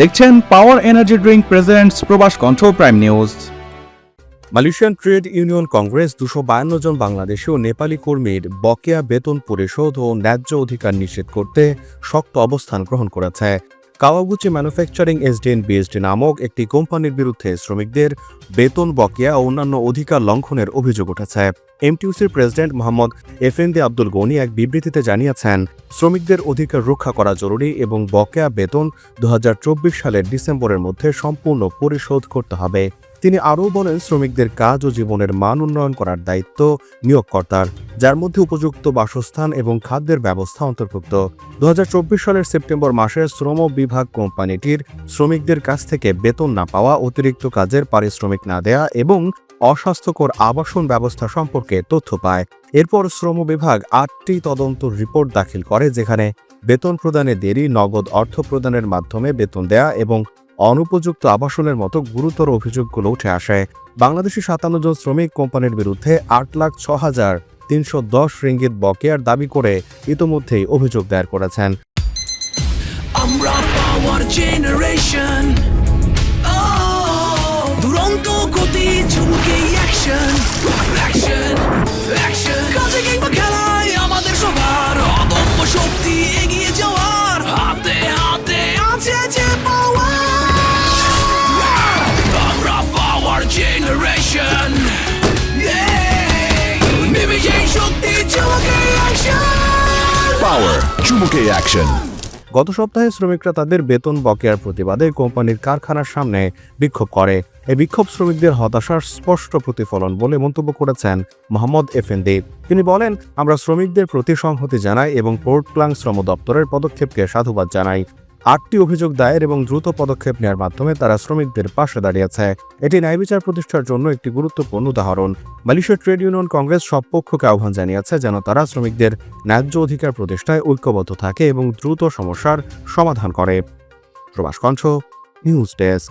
দেখছেন power energy drink presents Probash Kantho prime news Malaysian trade union congress দুশো বায়ান্ন জন বাংলাদেশি ও নেপালি কর্মীর বকেয়া বেতন পরিশোধ ও ন্যায্য অধিকার নিষেধ করতে শক্ত অবস্থান গ্রহণ করেছে। কাওয়াগুচি ম্যানুফ্যাকচারিং এসডিএন বিএসডি নামক একটি কোম্পানির বিরুদ্ধে শ্রমিকদের বেতন বকেয়া ও অন্যান্য অধিকার লঙ্ঘনের অভিযোগ উঠেছে। এমটিউসির প্রেসিডেন্ট মোহাম্মদ এফএনদি আব্দুল গনি এক বিবৃতিতে জানিয়েছেন, শ্রমিকদের অধিকার রক্ষা করা জরুরি এবং বকেয়া বেতন দু হাজার চব্বিশ সালের ডিসেম্বরের মধ্যে সম্পূর্ণ পরিশোধ করতে হবে। তিনি আরও বলেন, শ্রমিকদের কাজ ও জীবনের মান উন্নয়ন করার দায়িত্ব নিয়োগকর্তার, যার মধ্যে উপযুক্ত বাসস্থান এবং খাদ্যের ব্যবস্থা অন্তর্ভুক্ত। দুহাজার চব্বিশ সালের সেপ্টেম্বর মাসে শ্রম বিভাগ কোম্পানিটির শ্রমিকদের কাছ থেকে বেতন না পাওয়া, অতিরিক্ত কাজের পারিশ্রমিক না দেয়া এবং অস্বাস্থ্যকর আবাসন ব্যবস্থা সম্পর্কে তথ্য পায়। এরপর শ্রম বিভাগ আটটি তদন্ত রিপোর্ট দাখিল করে, যেখানে বেতন প্রদানে দেরি, নগদ অর্থ প্রদানের মাধ্যমে বেতন দেয়া এবং অনুপযুক্ত আবাসনের মতো গুরুতর অভিযোগগুলো উঠে আসে। বাংলাদেশি সাতান্ন জন শ্রমিক কোম্পানির বিরুদ্ধে আট লাখ ছ হাজার তিনশো দশ রিঙ্গিত বকেয়ার দাবি করে ইতোমধ্যেই অভিযোগ দায়ের করেছেন। জেনারেশন দুরন্ত গতি অ্যাকশন অ্যাকশন চমকে অ্যাকশন গত সপ্তাহে শ্রমিকরা তাদের বেতন বকেয়ার প্রতিবাদে কোম্পানির কারখানার সামনে বিক্ষোভ করে। এই বিক্ষোভ শ্রমিকদের হতাশার স্পষ্ট প্রতিফলন বলে মন্তব্য করেছেন মোহাম্মদ এফএনদি তিনি বলেন, আমরা শ্রমিকদের প্রতি সংহতি জানাই এবং পোর্ট ক্লাং শ্রম দপ্তরের পদক্ষেপকে সাধুবাদ জানাই। আটটি অভিযোগ দায়ের এবং দ্রুত পদক্ষেপ নেওয়ার মাধ্যমে তারা শ্রমিকদের পাশে দাঁড়িয়েছে। এটি ন্যায় বিচার প্রতিষ্ঠার জন্য একটি গুরুত্বপূর্ণ উদাহরণ। মালয়েশিয়া ট্রেড ইউনিয়ন কংগ্রেস সব পক্ষকে আহ্বান জানিয়েছে যেন তারা শ্রমিকদের ন্যায্য অধিকার প্রতিষ্ঠায় ঐক্যবদ্ধ থাকে এবং দ্রুত সমস্যার সমাধান করে। প্রবাস কণ্ঠ, নিউজ ডেস্ক।